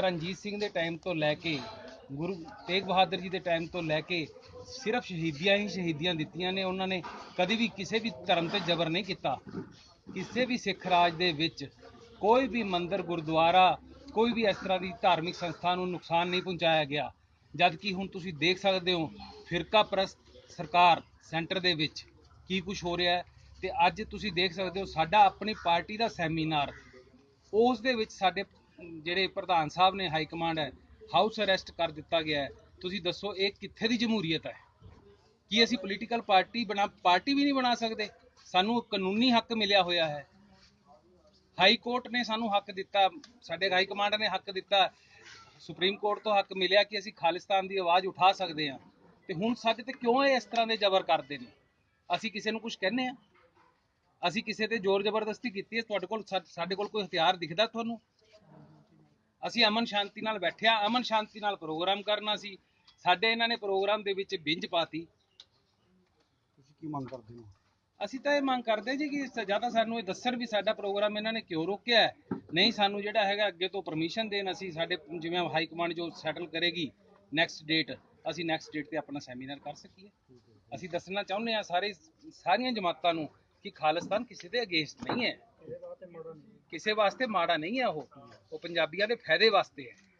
ਰਣਜੀਤ ਸਿੰਘ ਦੇ ਟਾਈਮ ਤੋਂ ਲੈ ਕੇ, ਗੁਰੂ ਤੇਗ ਬਹਾਦਰ ਜੀ ਦੇ ਟਾਈਮ ਤੋਂ ਲੈ ਕੇ ਸਿਰਫ ਸ਼ਹੀਦੀਆਂ ਹੀ ਸ਼ਹੀਦੀਆਂ ਦਿੱਤੀਆਂ ਨੇ। ਉਹਨਾਂ ਨੇ ਕਦੇ ਵੀ ਕਿਸੇ ਵੀ ਧਰਮ ਤੇ ਜ਼ਬਰ ਨਹੀਂ ਕੀਤਾ। ਕਿਸੇ ਵੀ ਸਿੱਖ ਰਾਜ ਦੇ ਵਿੱਚ ਕੋਈ ਵੀ ਮੰਦਿਰ, ਗੁਰਦੁਆਰਾ, ਕੋਈ ਵੀ ਇਸ ਤਰ੍ਹਾਂ ਦੀ ਧਾਰਮਿਕ ਸੰਸਥਾ ਨੂੰ ਨੁਕਸਾਨ ਨਹੀਂ ਪਹੁੰਚਾਇਆ ਗਿਆ। ਜਦ ਕਿ ਹੁਣ ਤੁਸੀਂ ਦੇਖ ਸਕਦੇ ਹੋ ਫਿਰਕਾ ਪ੍ਰਸਤ ਸਰਕਾਰ ਸੈਂਟਰ ਦੇ ਵਿੱਚ ਕੀ ਕੁਝ ਹੋ ਰਿਹਾ ਹੈ ਤੇ ਅੱਜ ਤੁਸੀਂ ਦੇਖ ਸਕਦੇ ਹੋ, ਸਾਡਾ ਆਪਣੀ ਪਾਰਟੀ ਦਾ ਸੈਮੀਨਾਰ, ਉਸ ਦੇ ਵਿੱਚ ਸਾਡੇ ਜਿਹੜੇ ਪ੍ਰਧਾਨ ਸਾਹਿਬ ਨੇ ਹਾਈ ਕਮਾਂਡ ਹੈ ਹਾਊਸ ਅਰੈਸਟ ਕਰ ਦਿੱਤਾ ਗਿਆ ਹੈ। ਤੁਸੀਂ ਦੱਸੋ, ਇਹ ਕਿੱਥੇ ਦੀ ਜਮਹੂਰੀਅਤ ਹੈ? ਕੀ ਅਸੀਂ ਪੋਲੀਟੀਕਲ ਪਾਰਟੀ ਬਣਾ ਪਾਰਟੀ ਵੀ ਨਹੀਂ ਬਣਾ ਸਕਦੇ? ਸਾਨੂੰ ਕਾਨੂੰਨੀ ਹੱਕ ਮਿਲਿਆ ਹੋਇਆ ਹੈ। ਹਾਈ ਕੋਰਟ ਨੇ ਸਾਨੂੰ ਹੱਕ ਦਿੱਤਾ, ਸਾਡੇ ਹਾਈ ਕਮਾਂਡ ਨੇ ਹੱਕ ਦਿੱਤਾ। ਸੁਪਰੀਮ ਕੋਰਟ ਤੋਂ ਹੱਕ ਮਿਲਿਆ ਕਿ ਅਸੀਂ ਖਾਲਿਸਤਾਨ ਦੀ ਆਵਾਜ਼ ਉਠਾ ਸਕਦੇ ਹਾਂ। ਤੇ ਹੁਣ ਸਾਡੇ ਤੇ ਕਿਉਂ ਇਸ ਤਰ੍ਹਾਂ ਦੇ ਜ਼ਬਰ ਕਰਦੇ ਨੇ? ਅਸੀਂ ਕਿਸੇ ਨੂੰ ਕੁਝ ਕਹਿੰਨੇ ਆ ਅਸੀਂ ਕਿਸੇ ਤੇ ਜ਼ੋਰ ਜ਼ਬਰਦਸਤੀ ਕੀਤੀ ਹੈ? ਤੁਹਾਡੇ ਕੋਲ ਸਾਡੇ ਕੋਲ ਕੋਈ ਹਥਿਆਰ ਦਿਖਦਾ ਤੁਹਾਨੂੰ? ਅਸੀਂ ਅਮਨ ਸ਼ਾਂਤੀ ਨਾਲ ਬੈਠਿਆ ਅਮਨ ਸ਼ਾਂਤੀ ਨਾਲ ਪ੍ਰੋਗਰਾਮ ਕਰਨਾ ਸੀ। ਸਾਡੇ ਇਹਨਾਂ ਨੇ ਪ੍ਰੋਗਰਾਮ ਦੇ ਵਿੱਚ ਬਿੰਜ ਪਾਤੀ। ਤੁਸੀਂ ਕੀ ਮੰਗ ਕਰਦੇ ਹੋ? ਅਸੀਂ ਤਾਂ ਇਹ ਮੰਗ ਕਰਦੇ ਜੀ ਕਿ ਸ- ਜਾਂ ਤਾਂ ਸਾਨੂੰ ਇਹ ਦੱਸਣ ਵੀ ਸਾਡਾ ਪ੍ਰੋਗਰਾਮ ਇਹਨਾਂ ਨੇ ਕਿਉਂ ਰੋਕਿਆ। ਨਹੀਂ ਸਾਨੂੰ ਜਿਹੜਾ ਹੈਗਾ ਅੱਗੇ ਤੋਂ ਪਰਮਿਸ਼ਨ ਦੇਣ ਅਸੀਂ ਸਾਡੇ ਜਿਵੇਂ ਹਾਈ ਕਮਾਂਡ ਜੋ ਸੈਟਲ ਕਰੇਗੀ ਨੈਕਸਟ ਡੇਟ ਅਸੀਂ ਨੈਕਸਟ ਡੇਟ ਤੇ ਆਪਣਾ ਸੈਮੀਨਾਰ ਕਰ ਸਕੀਏ। ਅਸੀਂ ਦੱਸਣਾ ਚਾਹੁੰਦੇ ਹਾਂ ਸਾਰੇ ਸਾਰੀਆਂ ਜਮਾਤਾਂ ਨੂੰ ਕਿ ਖਾਲਿਸਤਾਨ ਕਿਸੇ ਦੇ ਅਗੇਂਸਟ ਨਹੀਂ ਹੈ ਕਿਸੇ ਵਾਸਤੇ ਮਾੜਾ ਨਹੀਂ ਹੈ ਉਹ ਉਹ ਪੰਜਾਬੀਆਂ ਦੇ ਫਾਇਦੇ ਵਾਸਤੇ ਹੈ